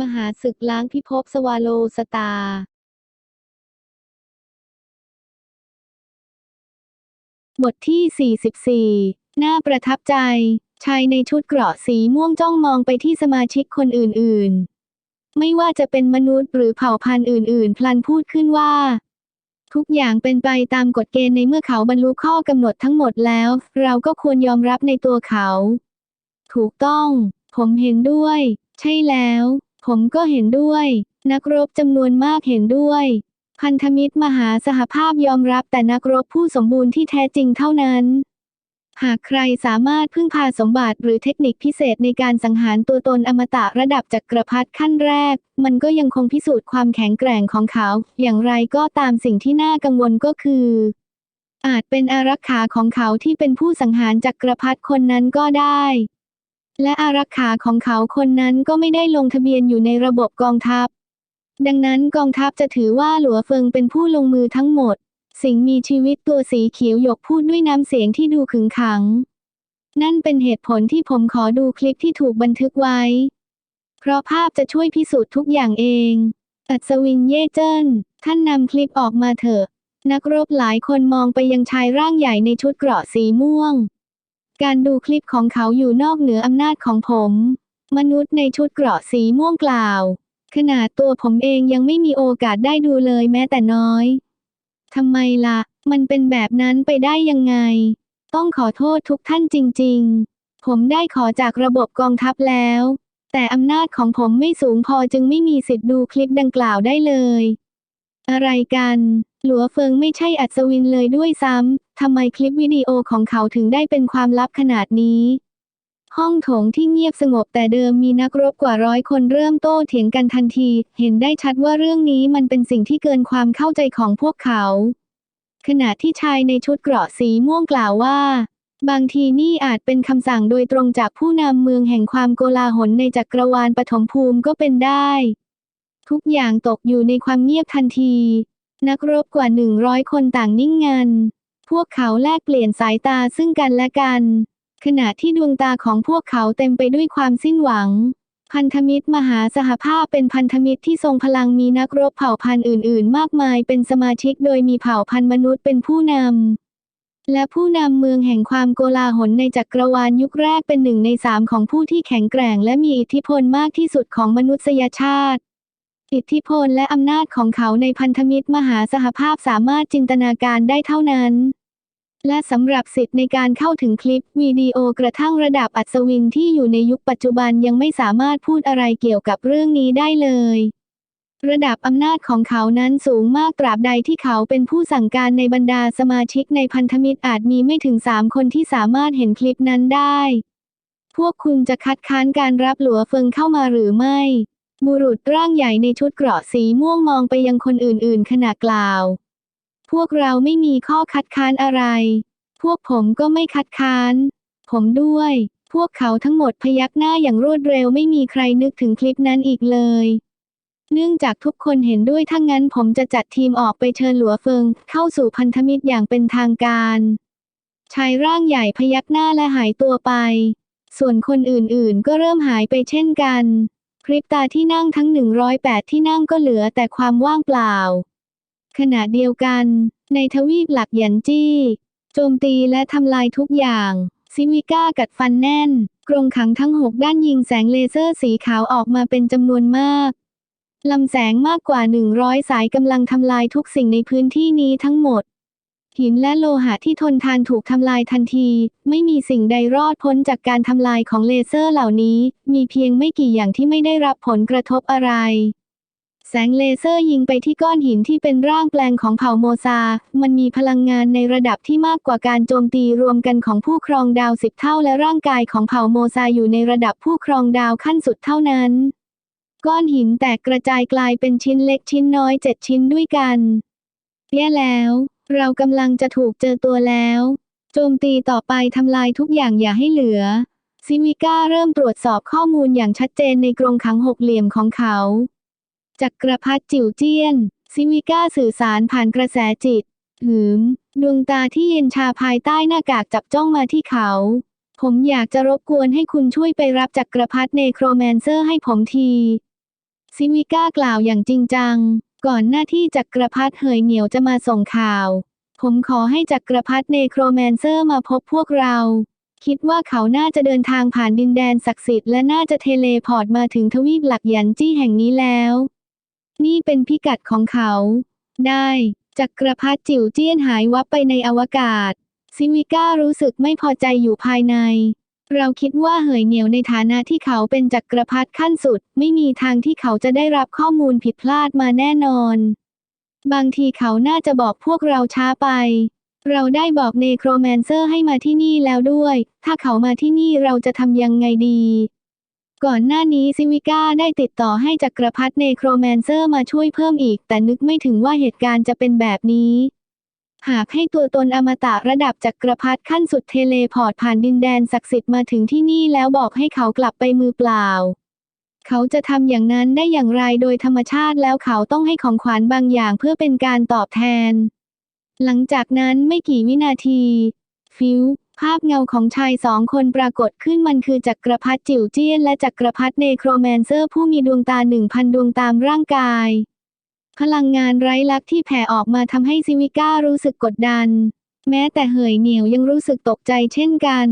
มหาศึกล้างพิภพสวาโลสตาบทที่ 44 น่าประทับใจ ชายในชุดเกราะสีม่วงจ้องมองไปที่สมาชิกคนอื่นๆ ไม่ว่าจะเป็นมนุษย์หรือเผ่าพันธุ์อื่นๆ พลันพูดขึ้นว่า ทุกอย่างเป็นไปตามกฎเกณฑ์ในเมื่อเขาบรรลุข้อกำหนดทั้งหมดแล้ว เราก็ควรยอมรับในตัวเขา ถูกต้อง ผมเห็นด้วย ใช่แล้ว ผมก็เห็นด้วย นักรบจำนวนมากเห็นด้วย พันธมิตรมหาสหภาพยอมรับแต่นักรบผู้สมบูรณ์ที่แท้จริงเท่านั้น หากใครสามารถพึ่งพาสมบัติหรือเทคนิคพิเศษในการสังหารตัวตนอมตะระดับจักรพรรดิขั้นแรก มันก็ยังคงพิสูจน์ความแข็งแกร่งของเขา อย่างไรก็ตามสิ่งที่น่ากังวลก็คืออาจเป็นอารักขาของเขาที่เป็นผู้สังหารจักรพรรดิคนนั้นก็ได้ และอารักขาของเขาคนนั้นก็ไม่ได้ลงทะเบียนอยู่ในระบบกองทัพ ดังนั้นกองทัพจะถือว่าหลัวเฟิงเป็นผู้ลงมือทั้งหมด สิ่งมีชีวิตตัวสีเขียวหยกพูดด้วยน้ำเสียงที่ดูขึงขัง นั่นเป็นเหตุผลที่ผมขอดูคลิปที่ถูกบันทึกไว้ เพราะภาพจะช่วยพิสูจน์ทุกอย่างเอง อัศวินเย่เจิ้น ท่านนำคลิปออกมาเถอะ นักรบหลายคนมองไปยังชายร่างใหญ่ในชุดเกราะสีม่วง การดูคลิปของเขาอยู่นอกเหนืออำนาจของผม มนุษย์ในชุดเกราะสีม่วงกล่าว ขนาดตัวผมเองยังไม่มีโอกาสได้ดูเลยแม้แต่น้อยทำไมล่ะ มันเป็นแบบนั้นไปได้ยังไง ต้องขอโทษทุกท่านจริง ๆ ผมได้ขอจากระบบกองทัพแล้ว แต่อำนาจของผมไม่สูงพอจึงไม่มีสิทธิ์ดูคลิปดังกล่าวได้เลย อะไรกัน หลัวเฟิงไม่ใช่อัศวินเลยด้วยซ้ำ ทำไมคลิปวิดีโอของเขาถึงได้เป็นความลับขนาดนี้ ห้องโถงที่เงียบสงบแต่เดิมมีนักรบกว่าร้อยคนเริ่มโต้เถียงกันทันที เห็นได้ชัดว่าเรื่องนี้มันเป็นสิ่งที่เกินความเข้าใจของพวกเขา ขณะที่ชายในชุดเกราะสีม่วงกล่าวว่า บางทีนี่อาจเป็นคำสั่งโดยตรงจากผู้นำเมืองแห่งความโกลาหลในจักรวาลปฐมภูมิก็เป็นได้ ทุกอย่างตกอยู่ในความเงียบทันที นักรบกว่าหนึ่งร้อยคนต่างนิ่งงัน พวกเขาแลกเปลี่ยนสายตาซึ่งกันและกัน ขณะที่ดวงตาของพวกเขาเต็มไปด้วยความสิ้นหวัง พันธมิตรมหาสหภาพเป็นพันธมิตรที่ทรงพลังมีนักรบเผ่าพันธุ์อื่น ๆ มากมายเป็นสมาชิกโดยมีเผ่าพันธุ์มนุษย์เป็นผู้นำและผู้นำเมืองแห่งความโกลาหลในจักรวาลยุคแรกเป็นหนึ่งในสามของผู้ที่แข็งแกร่ง และมีอิทธิพลมากที่สุดของมนุษยชาติ อิทธิพลและอำนาจของเขาในพันธมิตรมหาสหภาพสามารถจินตนาการได้เท่านั้น และสำหรับสิทธิ์ในการเข้าถึงคลิปวิดีโอกระทั่งระดับอัศวินที่อยู่ในยุคปัจจุบันยังไม่สามารถพูดอะไรเกี่ยวกับเรื่องนี้ได้เลย ระดับอำนาจของเขานั้นสูงมากตราบใดที่เขาเป็นผู้สั่งการในบรรดาสมาชิกในพันธมิตรอาจมีไม่ถึงสามคนที่สามารถเห็นคลิปนั้นได้ พวกคุณจะคัดค้านการรับหลัวเฟิงเข้ามาหรือไม่ บุรุษร่างใหญ่ในชุดเกราะสีม่วงมองไปยังคนอื่นๆ ขณะกล่าว พวกเราไม่มีข้อคัดค้านอะไร พวกผมก็ไม่คัดค้าน ผมด้วย พวกเขาทั้งหมดพยักหน้าอย่างรวดเร็วไม่มีใครนึกถึงคลิปนั้นอีกเลย เนื่องจากทุกคนเห็นด้วยถ้างั้นผมจะจัดทีมออกไปเชิญหลัวเฟิง เข้าสู่พันธมิตรอย่างเป็นทางการ ชายร่างใหญ่พยักหน้าและหายตัวไป ส่วนคนอื่นๆ ก็เริ่มหายไปเช่นกัน พริบตาที่นั่งทั้ง 108 ที่นั่งก็เหลือแต่ความว่างเปล่า ขณะเดียวกัน ในทวีปหลักหยันจี้ โจมตีและทำลายทุกอย่าง ซิวิก้ากัดฟันแน่น กรงขังทั้งหกด้านยิงแสงเลเซอร์สีขาวออกมาเป็นจำนวนมากลำแสงมากกว่า 100 สายกำลังทำลายทุกสิ่งในพื้นที่นี้ทั้งหมด หินและโลหะที่ทนทานถูกทำลายทันที ไม่มีสิ่งใดรอดพ้นจากการทำลายของเลเซอร์เหล่านี้ มีเพียงไม่กี่อย่างที่ไม่ได้รับผลกระทบอะไร แสงเลเซอร์ยิงไปที่ก้อนหินที่เป็นร่างแปลงของเผ่าโมซา มันมีพลังงานในระดับที่มากกว่าการโจมตีรวมกันของผู้ครองดาวสิบเท่าและร่างกายของเผ่าโมซาอยู่ในระดับผู้ครองดาวขั้นสุดเท่านั้น ก้อนหินแตกกระจายกลายเป็นชิ้นเล็กชิ้นน้อยเจ็ดชิ้นด้วยกันแย่แล้ว เรากำลังจะถูกเจอตัวแล้ว โจมตีต่อไปทำลายทุกอย่างอย่าให้เหลือ ซิวิก้าเริ่มตรวจสอบข้อมูลอย่างชัดเจนในกรงขังหกเหลี่ยมของเขา จักรพรรดิจิ๋วเจี้ยน ซิวิก้าสื่อสารผ่านกระแสจิต หืม ดวงตาที่เย็นชาภายใต้หน้ากากจับจ้องมาที่เขา ผมอยากจะรบกวนให้คุณช่วยไปรับจักรพรรดิเนโครแมนเซอร์ให้ผมที ซิวิก้ากล่าวอย่างจริงจัง ก่อนหน้าที่จักรพรรดิเหยเหนียวจะมาส่งข่าว ผมขอให้จักรพรรดิเนโครแมนเซอร์มาพบพวกเรา คิดว่าเขาน่าจะเดินทางผ่านดินแดนศักดิ์สิทธิ์และน่าจะเทเลพอร์ตมาถึงทวีปหลักหยันจี้แห่งนี้แล้ว นี่เป็นพิกัดของเขา ได้จักรพรรดิจิ๋วเจี้ยนหายวับไปในอวกาศ ซิวิก้ารู้สึกไม่พอใจอยู่ภายใน เราคิดว่าเหยเหนียวในฐานะที่เขาเป็นจักรพรรดิขั้นสุด ไม่มีทางที่เขาจะได้รับข้อมูลผิดพลาดมาแน่นอน บางทีเขาน่าจะบอกพวกเราช้าไป เราได้บอกเนโครแมนเซอร์ให้มาที่นี่แล้วด้วย ถ้าเขามาที่นี่เราจะทำยังไงดี ก่อนหน้านี้ซิวิก้าได้ติดต่อให้จักรพรรดิเนโครแมนเซอร์มาช่วยเพิ่มอีก แต่นึกไม่ถึงว่าเหตุการณ์จะเป็นแบบนี้ หากให้ตัวตนอมตะระดับจักรพรรดิขั้นสุดเทเลพอร์ตผ่านดินแดนศักดิ์สิทธิ์มาถึงที่นี่แล้วบอกให้เขากลับไปมือเปล่า เขาจะทำอย่างนั้นได้อย่างไรโดยธรรมชาติแล้วเขาต้องให้ของขวัญบางอย่างเพื่อเป็นการตอบแทน หลังจากนั้นไม่กี่วินาที ฟิวภาพเงาของชายสองคนปรากฏขึ้นมันคือจักรพรรดิจิ๋วเจี้ยนและจักรพรรดิเนโครแมนเซอร์ผู้มีดวงตาหนึ่งพันดวงตามร่างกาย พลังงานไร้ลักที่แผ่ออกมาทำให้ซิวิก้ารู้สึกกดดัน แม้แต่เหยเหนียวยังรู้สึกตกใจเช่นกัน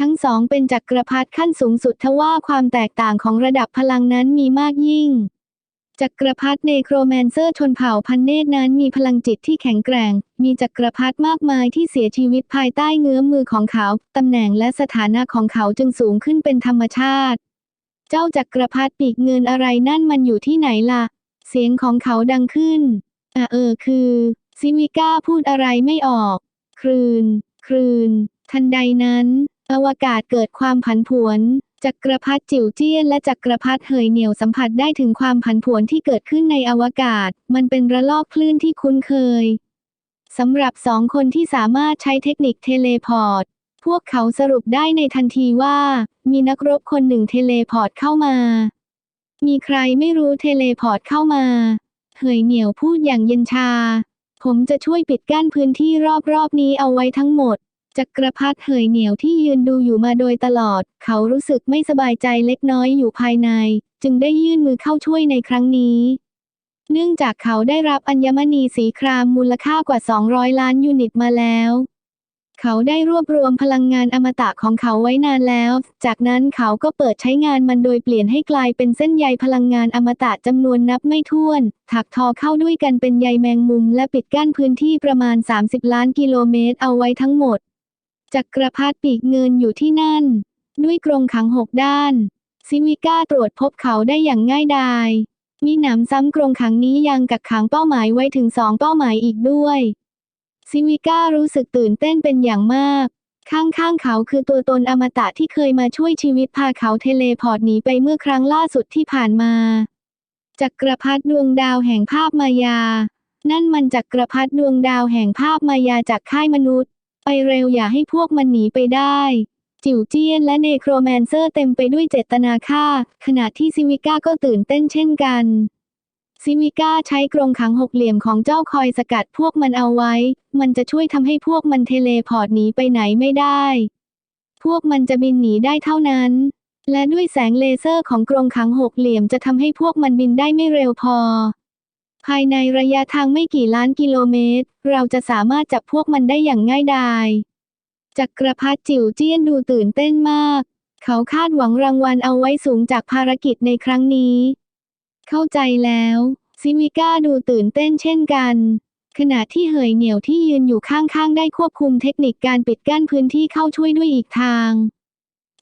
ทั้งสองเป็นจักรพรรดิขั้นสูงสุดทว่าความแตกต่างของระดับพลังนั้นมีมากยิ่ง จักรพรรดิเนโครแมนเซอร์ชนเผ่าพันเนตรนั้นมีพลังจิตที่แข็งแกร่ง มีจักรพรรดิมากมายที่เสียชีวิตภายใต้เงื้อมมือของเขา ตำแหน่งและสถานะของเขาจึงสูงขึ้นเป็นธรรมชาติ เจ้าจักรพรรดิปีกเงินอะไรนั่นมันอยู่ที่ไหนล่ะ เสียงของเขาดังขึ้นอะเออคือ ซิวิก้าพูดอะไรไม่ออกครืนครืน ทันใดนั้น อวกาศเกิดความผันผวนจักรพรรดิจิ๋วเจี้ยนและจักรพรรดิเหยเหนียวสัมผัสได้ถึงความผันผวนที่เกิดขึ้นในอวกาศ มันเป็นระลอกคลื่นที่คุ้นเคยสำหรับสองคนที่สามารถใช้เทคนิคเทเลพอร์ต พวกเขาสรุปได้ในทันทีว่า มีนักรบคนหนึ่งเทเลพอร์ตเข้ามา มีใครไม่รู้เทเลพอร์ตเข้ามา เหยเหนียวพูดอย่างเย็นชา ผมจะช่วยปิดกั้นพื้นที่รอบๆนี้เอาไว้ทั้งหมด จักรพรรดิเหยเหนียวที่ยืนดูอยู่มาโดยตลอด เขารู้สึกไม่สบายใจเล็กน้อยอยู่ภายใน จึงได้ยื่นมือเข้าช่วยในครั้งนี้ เนื่องจากเขาได้รับอัญมณีสีครามมูลค่ากว่า 200 ล้านยูนิตมาแล้ว เขาได้รวบรวมพลังงานอมตะของเขาไว้นานแล้ว จากนั้นเขาก็เปิดใช้งานมันโดยเปลี่ยนให้กลายเป็นเส้นใยพลังงานอมตะจำนวนนับไม่ถ้วน ถักทอเข้าด้วยกันเป็นใยแมงมุมและปิดกั้นพื้นที่ประมาณ 30 ล้านกิโลเมตรเอาไว้ทั้งหมด จักรพรรดิปีกเงินอยู่ที่นั่น ด้วยกรงขังหกด้าน ซิวิก้าตรวจพบเขาได้อย่างง่ายดาย มีหนำซ้ำกรงขังนี้ยังกักขังเป้าหมายไว้ถึงสองเป้าหมายอีกด้วย ซิวิก้ารู้สึกตื่นเต้นเป็นอย่างมาก ข้างๆเขาคือตัวตนอมตะที่เคยมาช่วยชีวิตพาเขาเทเลพอร์ตหนีไปเมื่อครั้งล่าสุดที่ผ่านมาจักรพรรดิดวงดาวแห่งภาพมายา นั่นมันจักรพรรดิดวงดาวแห่งภาพมายาจากค่ายมนุษย์ ไปเร็วอย่าให้พวกมันหนีไปได้ จิ๋วเจี้ยนและเนโครแมนเซอร์เต็มไปด้วยเจตนาฆ่า ขณะที่ซิวิก้าก็ตื่นเต้นเช่นกัน ซิวิก้าใช้กรงขังหกเหลี่ยมของเจ้าคอยสกัดพวกมันเอาไว้ มันจะช่วยทำให้พวกมันเทเลพอร์ตหนีไปไหนไม่ได้ พวกมันจะบินหนีได้เท่านั้น และด้วยแสงเลเซอร์ของกรงขังหกเหลี่ยมจะทำให้พวกมันบินได้ไม่เร็วพอ ภายในระยะทางไม่กี่ล้านกิโลเมตร เราจะสามารถจับพวกมันได้อย่างง่ายดายจักรพรรดิจิ๋วเจี้ยนดูตื่นเต้นมาก เขาคาดหวังรางวัลเอาไว้สูงจากภารกิจในครั้งนี้ เข้าใจแล้ว ซิวิก้าดูตื่นเต้นเช่นกัน ขณะที่เหยเหนียวที่ยืนอยู่ข้างๆ ได้ควบคุมเทคนิคการปิดกั้นพื้นที่เข้าช่วยด้วยอีกทาง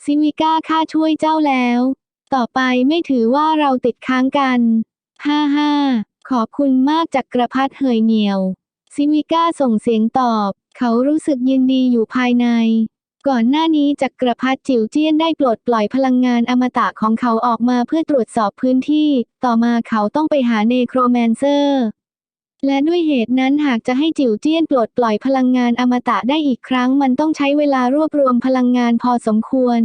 ซิวิก้าข้าช่วยเจ้าแล้ว ต่อไปไม่ถือว่าเราติดค้างกันฮ่าฮ่าขอบคุณมากจากกระพัดเหยเหนียว ซิวิก้าส่งเสียงตอบ เขารู้สึกยินดีอยู่ภายใน ก่อนหน้านี้จักรพรรดิจิ๋วเจี้ยนได้ปลดปล่อยพลังงานอมตะของเขาออกมาเพื่อตรวจสอบพื้นที่ ต่อมาเขาต้องไปหาเนโครแมนเซอร์ และด้วยเหตุนั้นหากจะให้จิ๋วเจี้ยนปลดปล่อยพลังงานอมตะได้อีกครั้ง มันต้องใช้เวลารวบรวมพลังงานพอสมควร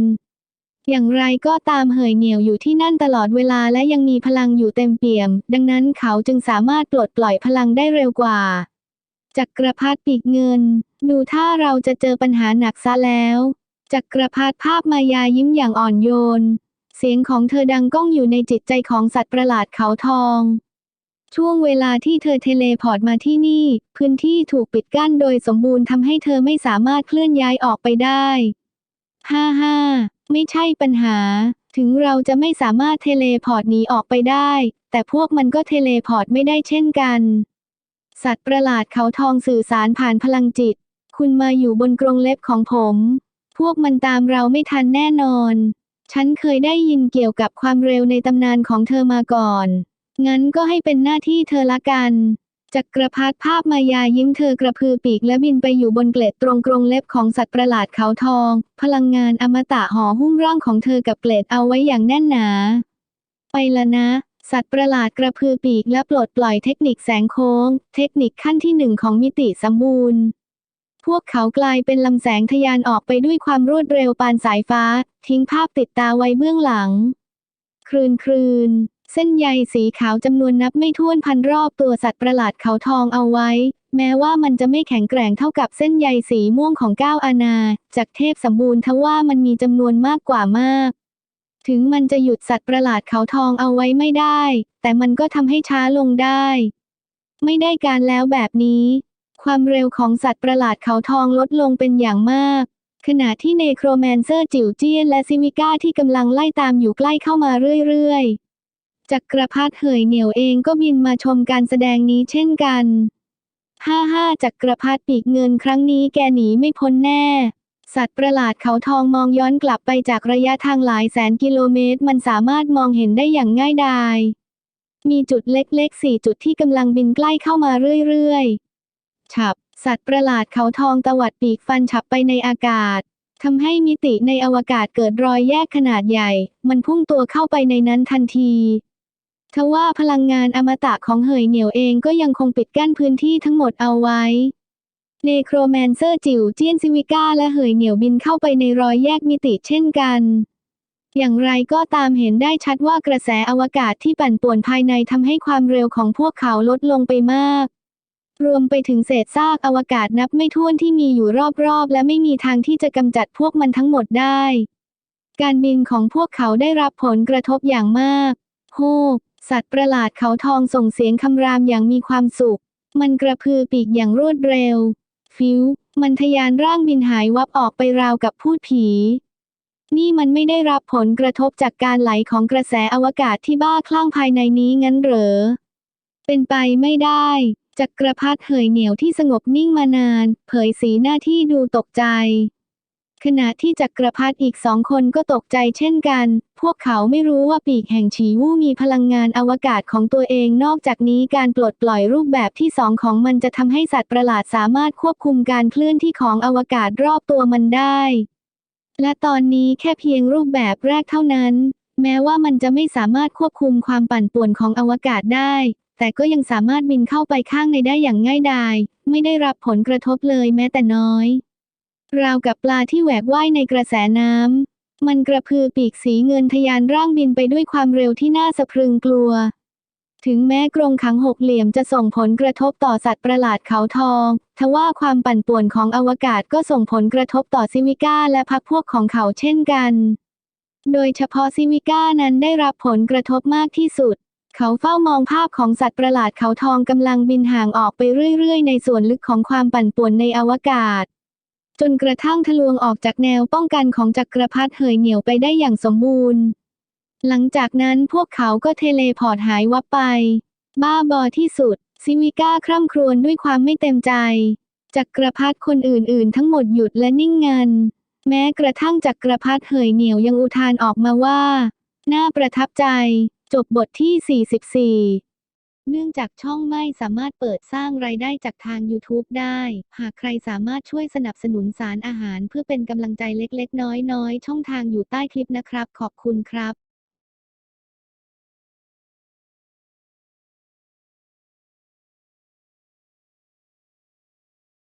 อย่างไรก็ตามเหยเหนียวอยู่ที่นั่นตลอดเวลาและยังมีพลังอยู่เต็มเปี่ยม ดังนั้นเขาจึงสามารถปลดปล่อยพลังได้เร็วกว่า จักรพรรดิปีกเงิน ดูถ้าเราจะเจอปัญหาหนักซะแล้ว จักรพรรดิภาพมายายิ้มอย่างอ่อนโยน เสียงของเธอดังก้องอยู่ในจิตใจของสัตว์ประหลาดเขาทอง ช่วงเวลาที่เธอเทเลพอร์ตมาที่นี่ พื้นที่ถูกปิดกั้นโดยสมบูรณ์ทำให้เธอไม่สามารถเคลื่อนย้ายออกไปได้ฮ่าฮ่าไม่ใช่ปัญหา ถึงเราจะไม่สามารถเทเลพอร์ตหนีออกไปได้ แต่พวกมันก็เทเลพอร์ตไม่ได้เช่นกัน สัตว์ประหลาดเขาทองสื่อสารผ่านพลังจิต คุณมาอยู่บนกรงเล็บของผม พวกมันตามเราไม่ทันแน่นอน ฉันเคยได้ยินเกี่ยวกับความเร็วในตำนานของเธอมาก่อน งั้นก็ให้เป็นหน้าที่เธอละกันจักรพรรดิภาพมายายิ้มเธอกระพือปีกและบินไปอยู่บนเกล็ดตรงกรงเล็บของสัตว์ประหลาดเขาทอง พลังงานอมตะห่อหุ้มร่างของเธอกับเกล็ดเอาไว้อย่างแน่นหนา ไปละนะ สัตว์ประหลาดกระพือปีกและปลดปล่อยเทคนิคแสงโค้ง เทคนิคขั้นที่หนึ่งของมิติสมบูรณ์ พวกเขากลายเป็นลำแสงทะยานออกไปด้วยความรวดเร็วปานสายฟ้า ทิ้งภาพติดตาไว้เบื้องหลัง คลืนคลืนเส้นใยสีขาวจำนวนนับไม่ถ้วนพันรอบตัวสัตว์ประหลาดเขาทองเอาไว้ แม้ว่ามันจะไม่แข็งแกร่งเท่ากับเส้นใยสีม่วงของก้าวอาณาจากเทพสมบูรณ์ทว่ามันมีจำนวนมากกว่ามาก ถึงมันจะหยุดสัตว์ประหลาดเขาทองเอาไว้ไม่ได้ แต่มันก็ทำให้ช้าลงได้ ไม่ได้การแล้วแบบนี้ ความเร็วของสัตว์ประหลาดเขาทองลดลงเป็นอย่างมาก ขณะที่เนโครแมนเซอร์จิ๋วเจี้ยนและซิวิก้าที่กำลังไล่ตามอยู่ใกล้เข้ามาเรื่อยๆ จักรพรรดิเหยเหนียวเองก็บินมาชมการแสดงนี้เช่นกัน ห้าห้าจักรพรรดิปีกเงินครั้งนี้แกหนีไม่พ้นแน่ สัตว์ประหลาดเขาทองมองย้อนกลับไปจากระยะทางหลายแสนกิโลเมตร มันสามารถมองเห็นได้อย่างง่ายดาย มีจุดเล็กๆสี่จุดที่กำลังบินใกล้เข้ามาเรื่อยๆ ฉับ สัตว์ประหลาดเขาทองตวัดปีกฟันฉับไปในอากาศทำให้มิติในอวกาศเกิดรอยแยกขนาดใหญ่ มันพุ่งตัวเข้าไปในนั้นทันทีทว่าพลังงานอมตะของเหยเหนียวเองก็ยังคงปิดกั้นพื้นที่ทั้งหมดเอาไว้ เนโครแมนเซอร์จิ๋วเจี้ยนซิวิก้าและเหยเหนียวบินเข้าไปในรอยแยกมิติเช่นกัน อย่างไรก็ตามเห็นได้ชัดว่ากระแสอวกาศที่ปั่นป่วนภายในทำให้ความเร็วของพวกเขาลดลงไปมาก รวมไปถึงเศษซากอวกาศนับไม่ถ้วนที่มีอยู่รอบๆ และไม่มีทางที่จะกำจัดพวกมันทั้งหมดได้ การบินของพวกเขาได้รับผลกระทบอย่างมากโฮกสัตว์ประหลาดเขาทองส่งเสียงคำรามอย่างมีความสุข มันกระพือปีกอย่างรวดเร็ว ฟิว มันทะยานร่างบินหายวับออกไปราวกับพูดผี นี่มันไม่ได้รับผลกระทบจากการไหลของกระแสอวกาศที่บ้าคลั่งภายในนี้งั้นเหรอ เป็นไปไม่ได้จักรพรรดิเหยเหนียวที่สงบนิ่งมานาน เผยสีหน้าที่ดูตกใจ ขณะที่จักรพรรดิอีกสองคนก็ตกใจเช่นกัน พวกเขาไม่รู้ว่าปีกแห่งฉีวู่มีพลังงานอวกาศของตัวเอง นอกจากนี้การปลดปล่อยรูปแบบที่สองของมันจะทำให้สัตว์ประหลาดสามารถควบคุมการเคลื่อนที่ของอวกาศรอบตัวมันได้ และตอนนี้แค่เพียงรูปแบบแรกเท่านั้น แม้ว่ามันจะไม่สามารถควบคุมความปั่นป่วนของอวกาศได้ แต่ก็ยังสามารถบินเข้าไปข้างในได้อย่างง่ายดาย ไม่ได้รับผลกระทบเลยแม้แต่น้อย ราวกับปลาที่แหวกว่ายในกระแสน้ำ มันกระพือปีกสีเงินทะยานร่างบินไปด้วยความเร็วที่น่าสะพรึงกลัว ถึงแม้กรงขังหกเหลี่ยมจะส่งผลกระทบต่อสัตว์ประหลาดเขาทอง ทว่าความปั่นป่วนของอวกาศก็ส่งผลกระทบต่อซิวิก้าและพักพวกของเขาเช่นกัน โดยเฉพาะซิวิก้านั้นได้รับผลกระทบมากที่สุดเขาเฝ้ามองภาพของสัตว์ประหลาดเขาทองกำลังบินห่างออกไปเรื่อย ๆ ในส่วนลึกของความปั่นป่วนในอวกาศ จนกระทั่งทะลวงออกจากแนวป้องกันของจักรพรรดิเหยเหนียวไปได้อย่างสมบูรณ์ หลังจากนั้นพวกเขาก็เทเลพอร์ตหายวับไป บ้าบอที่สุด ซิวิก้าคร่ำครวญด้วยความไม่เต็มใจ จักรพรรดิคนอื่นๆ ทั้งหมดหยุดและนิ่งงัน แม้กระทั่งจักรพรรดิเหยเหนียวยังอุทานออกมาว่า น่าประทับใจ จบบทที่ 44 เนื่องจากช่องไม่สามารถเปิดสร้างรายได้จากทาง YouTube ได้ หากใครสามารถช่วยสนับสนุนสารอาหารเพื่อเป็นกำลังใจเล็กๆ น้อยๆ ช่องทางอยู่ใต้คลิปนะครับ ขอบคุณครับ